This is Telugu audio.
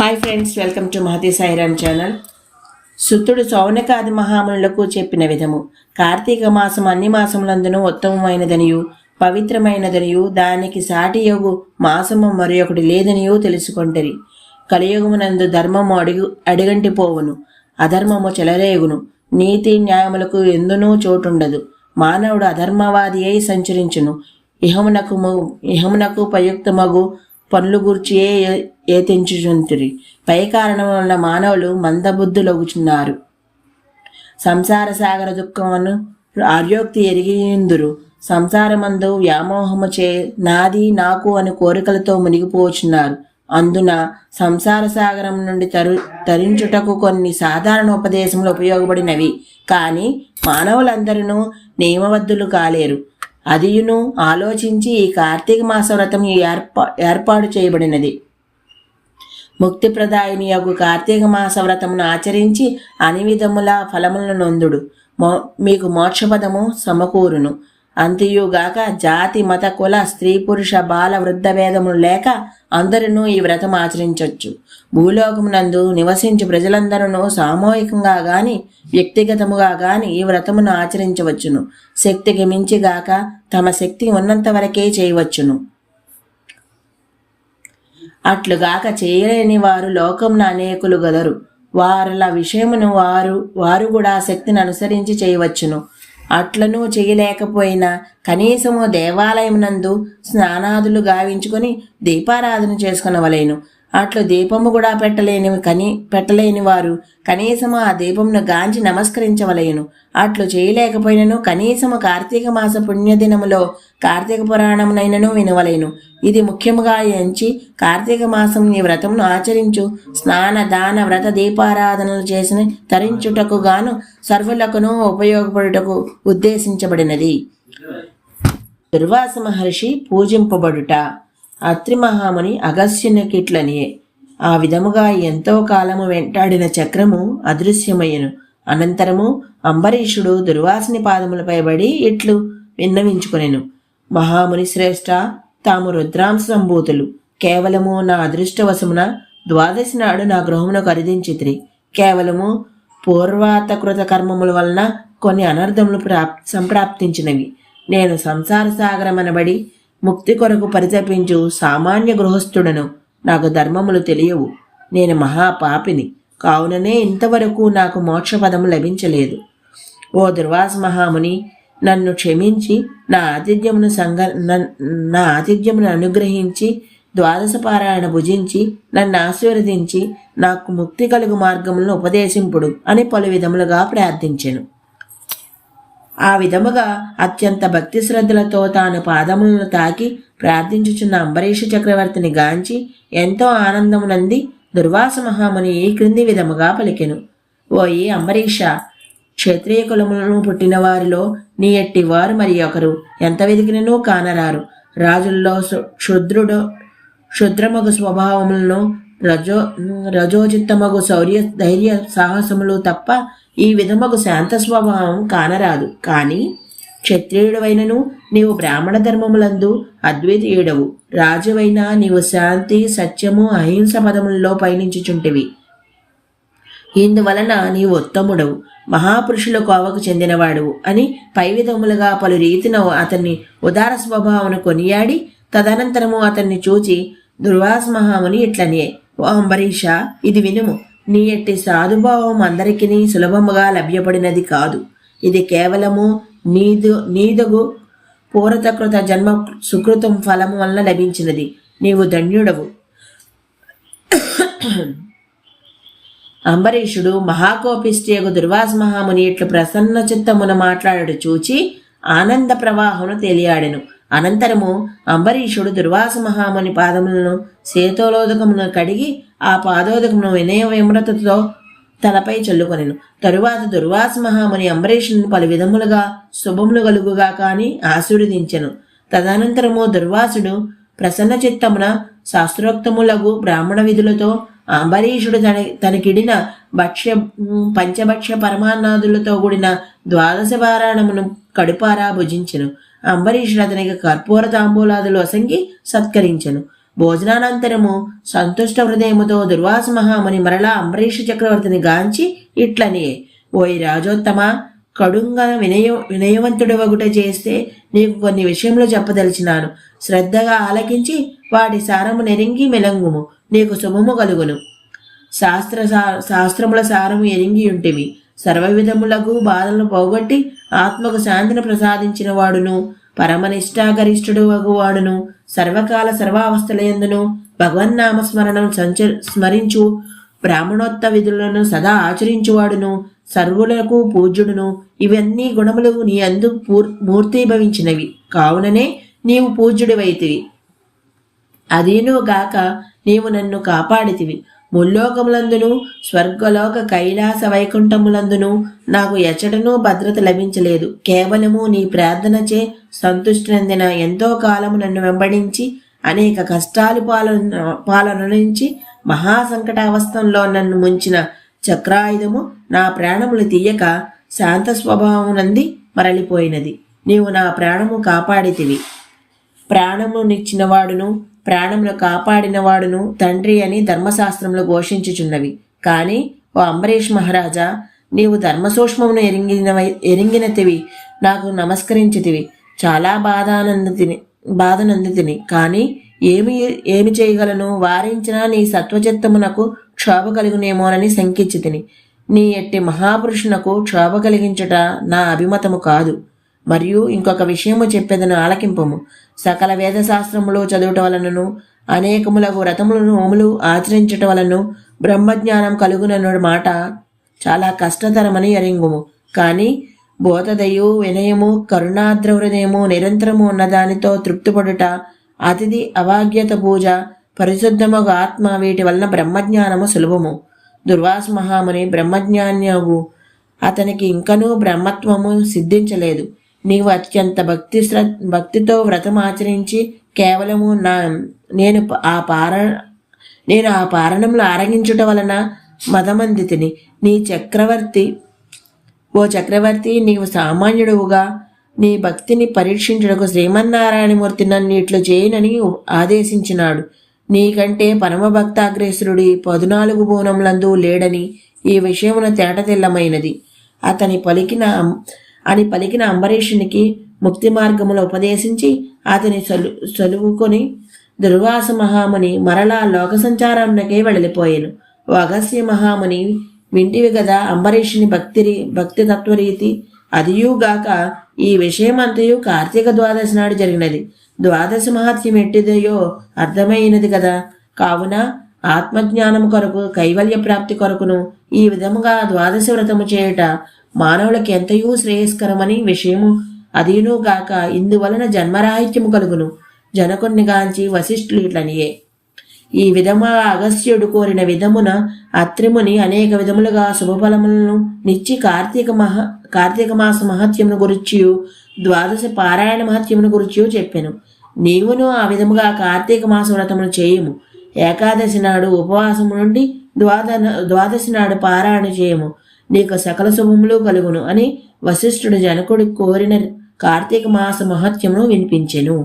Hi friends welcome to Mahathi Sairam channel. సుతుడు సౌనకాది మహామునులకు చెప్పిన విధము. కార్తీక మాసం అన్ని మాసములందునూ ఉత్తమమైనదనియు పవిత్రమైనదనియు దానికి సాటి యోగు మాసము మరొకటి లేదనియో లేదనియు తెలుసుకొంటరి. కలియుగమునందు ధర్మము అడుగు అడిగంటి పోవును. అధర్మము చెలరేగును. నీతి న్యాయములకు ఎందునూ చోటుండదు. మానవుడు అధర్మవాది అయి సంచరించును. ఇహమునకు ఇహమునకు ఉపయుక్తమగు పనులు గూర్చి ఏ పై కారణం వలన మానవులు మందబుద్ధులగుచున్నారు. సంసార సాగర దుఃఖమును ఆర్యోక్తి ఎరిగిందురు సంసారమందు వ్యామోహము చే నాది నాకు అని కోరికలతో మునిగిపోచున్నారు. అందున సంసార సాగరం నుండి తరు తరించుటకు కొన్ని సాధారణ ఉపదేశములు ఉపయోగపడినవి. కానీ మానవులందరూ నియమబద్ధులు కాలేరు. అదియును ఆలోచించి ఈ కార్తీక మాస వ్రతం ఏర్పా ఏర్పాటు చేయబడినది. ముక్తిప్రదాయని యొక్క కార్తీక మాస వ్రతమును ఆచరించి అన్ని విధముల ఫలములను నొందుడు. మో మీకు మోక్షపదము సమకూరును. అంతియుగాక జాతి మత కుల స్త్రీ పురుష బాల వృద్ధ భేదములు లేక అందరూ ఈ వ్రతం ఆచరించవచ్చు భూలోకమునందు నివసించు ప్రజలందరూ సామూహికంగా గాని వ్యక్తిగతముగా గాని ఈ వ్రతమును ఆచరించవచ్చును. శక్తికి మించిగాక తమ శక్తి ఉన్నంత వరకే చేయవచ్చును. అట్లుగాక చేయలేని వారు లోకమున అనేకులు గదరు వారుల విషయమును వారు వారు కూడా శక్తిని అనుసరించి చేయవచ్చును. అట్లను చేయలేకపోయినా కనీసము దేవాలయమునందు స్నానాదులు గావించుకొని దీపారాధన చేసుకునవలేను. అట్లు దీపము కూడా పెట్టలేని కని పెట్టలేని వారు కనీసము ఆ దీపమును గాంచి నమస్కరించవలేను. అట్లు చేయలేకపోయినను కనీసము కార్తీక మాస పుణ్యదినములో కార్తీక పురాణమునైనను వినవలేను. ఇది ముఖ్యముగా ఎంచి కార్తీక మాసం ఈ వ్రతమును ఆచరించు. స్నాన దాన వ్రత దీపారాధనలు చేసిన తరించుటకు గాను సర్వులకును ఉపయోగపడుటకు ఉద్దేశించబడినది. దుర్వాస మహర్షి పూజింపబడుట. అత్రి మహాముని అగస్యునికిట్లనియే ఆ విధముగా ఎంతో కాలము వెంటాడిన చక్రము అదృశ్యమయ్యను. అనంతరము అంబరీషుడు దుర్వాసిని పాదములపై పడి ఇట్లు విన్నవించుకునేను. మహాముని శ్రేష్ఠ తాము రుద్రాంశ సంభూతులు. కేవలము నా అదృష్టవశమున ద్వాదశి నాడు నా గృహమును ఖరీదించిత్రి కేవలము పూర్వాతకృత కర్మముల వలన కొన్ని అనర్థములు ప్రాప్ సంప్రాప్తించినవి. నేను సంసార సాగరమనబడి ముక్తి కొరకు పరితపించు సామాన్య గృహస్థుడను నాకు ధర్మములు తెలియవు. నేను మహాపాపిని. కావుననే ఇంతవరకు నాకు మోక్షపదము లభించలేదు. ఓ దుర్వాస మహాముని నన్ను క్షమించి నా ఆతిథ్యమును సంగ నా ఆతిథ్యమును అనుగ్రహించి ద్వాదశ పారాయణ భుజించి నన్ను ఆశీర్వదించి నాకు ముక్తి కలుగు మార్గములను ఉపదేశింపుడు అని పలు విధములుగా ప్రార్థించెను. ఆ విధముగా అత్యంత భక్తి శ్రద్ధలతో తాను పాదములను తాకి ప్రార్థించుచున్న అంబరీష చక్రవర్తిని గాంచి ఎంతో ఆనందమునంది దుర్వాస మహాముని ఈ క్రింది విధముగా పలికెను. ఓయి అంబరీష క్షత్రియ కులములను పుట్టిన వారిలో నీ ఎట్టి వారు మరి ఒకరు? ఎంత వెతికినను కానరారు. రాజుల్లో క్షుద్రుడు క్షుద్రముఖ స్వభావములను రజో రజోజిత్తమగు శౌర్య ధైర్య సాహసములు తప్ప ఈ విధముకు శాంత స్వభావం కానరాదు. కానీ క్షత్రియుడవైనను నీవు బ్రాహ్మణ ధర్మములందు అద్వితీయుడవు. రాజువైనా నీవు శాంతి సత్యము అహింస పదములలో పయనించుచుంటివి. ఇందువలన నీవు ఉత్తముడవు. మహాపురుషుల కోవకు చెందినవాడువు అని పై విధములుగా పలు రీతిన అతన్ని ఉదార స్వభావమును కొనియాడి తదనంతరము అతన్ని చూచి దుర్వాస మహాముని ఇట్లనే ఓ అంబరీష ఇది వినుము. నీ ఎట్టి సాధుభావం అందరికీ సులభముగా లభ్యపడినది కాదు. ఇది కేవలము నీదు నీదగు పూరతకృత జన్మ సుకృతం ఫలము వలన లభించినది. నీవు ధన్యుడవు. అంబరీషుడు మహాకోపిష్టియగు దుర్వాస మహాముని ఇట్లు ప్రసన్న చిత్తమున మాట్లాడడు చూచి ఆనంద ప్రవాహమును తేలియాడెను. అనంతరము అంబరీషుడు దుర్వాస మహాముని పాదములను సేతోలోదకమును కడిగి ఆ పాదోదకమును వినయ విమ్రతతో తలపై చల్లుకొనెను. తరువాత దుర్వాస మహాముని అంబరీషుని పలు విధములుగా శుభములు కలుగుగా కాని ఆశీర్వదించెను తదనంతరము దుర్వాసుడు ప్రసన్న చిత్తమున శాస్త్రోక్తములగు బ్రాహ్మణ విధులతో అంబరీషుడు తన తనకిడిన భక్ష్య పంచభక్ష్య పరమాన్నాదులతో కూడిన ద్వాదశ వారాణమును కడుపారా భుజించెను. అంబరీషుడు అతనికి కర్పూర తాంబూలాదులు అసంగి సత్కరించెను. భోజనానంతరము సంతుష్ట హృదయముతో దుర్వాస మహాముని మరలా అంబరీష చక్రవర్తిని గాంచి ఇట్లని ఓయ్ రాజోత్తమ కడుంగా వినయ వినయవంతుడు వగుట చేస్తే నీకు కొన్ని విషయములు చెప్పదలిచినాను. శ్రద్ధగా ఆలకించి వాటి సారము నెరింగి మెలంగుము నీకు శుభము కలుగును. శాస్త్ర శాస్త్రముల సారము ఎరింగి ఉంటివి సర్వవిధములకు బాధలను పోగొట్టి ఆత్మకు శాంతిని ప్రసాదించిన వాడును పరమనిష్టాగరిష్ఠుడు వాడును సర్వకాల సర్వావస్థలయందును భగవన్నామస్మరణం సంచ స్మరించు. బ్రాహ్మణోత్త విధులను సదా ఆచరించువాడును. సర్వులకు పూజ్యుడును. ఇవన్నీ గుణములు నీ అందు పూర్ మూర్తీభవించినవి. కావుననే నీవు పూజ్యుడివైతివి. అదేనూ గాక నీవు నన్ను కాపాడితివి. ముల్లోకములందును స్వర్గలోక కైలాస వైకుంఠములందును నాకు ఎచ్చటనూ భద్రత లభించలేదు. కేవలము నీ ప్రార్థనచే సంతుష్టినందిన ఎంతో కాలము నన్ను వెంబడించి అనేక కష్టాలు పాలన పాలన నుంచి మహాసంకటావస్థంలో నన్ను ముంచిన చక్రాయుధము నా ప్రాణములు తీయక శాంత స్వభావమునంది మరలిపోయినది. నీవు నా ప్రాణము కాపాడితివి. ప్రాణమునిచ్చినవాడును నిచ్చినవాడును ప్రాణమును కాపాడినవాడును తండ్రి అని ధర్మశాస్త్రంలో ఘోషించుచున్నవి. కానీ ఓ అంబరీష్ మహారాజా నీవు ధర్మసూక్ష్మమును ఎరింగినవై ఎరింగినతివి నాకు నమస్కరించితివి. చాలా బాధానందితిని బాధనందితిని. కానీ ఏమి ఏమి చేయగలను? వారించినా నీ సత్వచిత్తమునకు క్షోభ కలుగునేమోనని శంకించితిని. నీ ఎట్టి మహాపురుషునకు క్షోభ కలిగించుట నా అభిమతము కాదు. మరియు ఇంకొక విషయము చెప్పేదను ఆలకింపము. సకల వేదశాస్త్రములు చదువుట వలనను అనేకములకు వ్రతములను హోములు ఆచరించట వలన బ్రహ్మజ్ఞానం కలుగునన్న మాట చాలా కష్టతరమని ఎరింగుము. కానీ బోధదయు వినయము కరుణాద్రహృదయము నిరంతరము ఉన్న దానితో తృప్తిపడుట అతిథి అవాగ్యత పూజ పరిశుద్ధముగా ఆత్మ వీటి వలన బ్రహ్మజ్ఞానము సులభము. దుర్వాస మహాముని బ్రహ్మజ్ఞాన్యవు అతనికి ఇంకనూ బ్రహ్మత్వము సిద్ధించలేదు. నీవు అత్యంత భక్తి శ్ర భక్తితో వ్రతం ఆచరించి కేవలము నా నేను ప- ఆ పార నేను ఆ పారణంలో ఆరగించుట వలన మదమందితిని. నీ చక్రవర్తి ఓ చక్రవర్తి నీవు సామాన్యుడువుగా నీ భక్తిని పరీక్షించుటకు శ్రీమన్నారాయణమూర్తి నన్ను ఇట్లు చేయనని ఆదేశించినాడు. నీకంటే పరమభక్తాగ్రేసురుడి పదునాలుగు బోనములందు లేడని ఈ విషయమున తేటతెల్లమైనది. అతని పలికిన అని పలికిన అంబరీషునికి ముక్తి మార్గములు ఉపదేశించి అతని సలు సలువుకొని దుర్వాస మహాముని మరలా లోక సంచారంలోకే వెళ్ళిపోయాను. ఓ అగస్య మహాముని వింటివి కదా అంబరీషుని భక్తి భక్తి తత్వరీతి అదియుగాక ఈ విషయమంతయు కార్తీక ద్వాదశి నాడు జరిగినది. ద్వాదశ మహత్యం ఎట్టిదయో అర్థమైనది కదా కావున ఆత్మజ్ఞానము కొరకు కైవల్య ప్రాప్తి కొరకును ఈ విధముగా ద్వాదశ వ్రతము చేయుట మానవులకు ఎంతయూ శ్రేయస్కరమని విషయము అదీనూ గాక ఇందువలన జన్మరాహిత్యము కలుగును. జనకుని గాంచి వశిష్ఠులు ఇట్లనియే. ఈ విధముగా అగస్త్యుడు కోరిన విధమున అత్రిముని అనేక విధములుగా శుభఫలములను నిచ్చి కార్తీక మహ కార్తీక మాస మహత్యమును గురించియు ద్వాదశ పారాయణ మహత్యమును గురించియు చెప్పెను. నీవును ఆ విధముగా కార్తీక మాస వ్రతమును చేయము. ఏకాదశి నాడు ఉపవాసము నుండి ద్వాద ద్వాదశి నాడు పారాయణ చేయము. నీకు సకల శుభములు కలుగును అని వశిష్ఠుడు జనకుడు కోరిన కార్తీక మాస మహత్యమును వినిపించెను.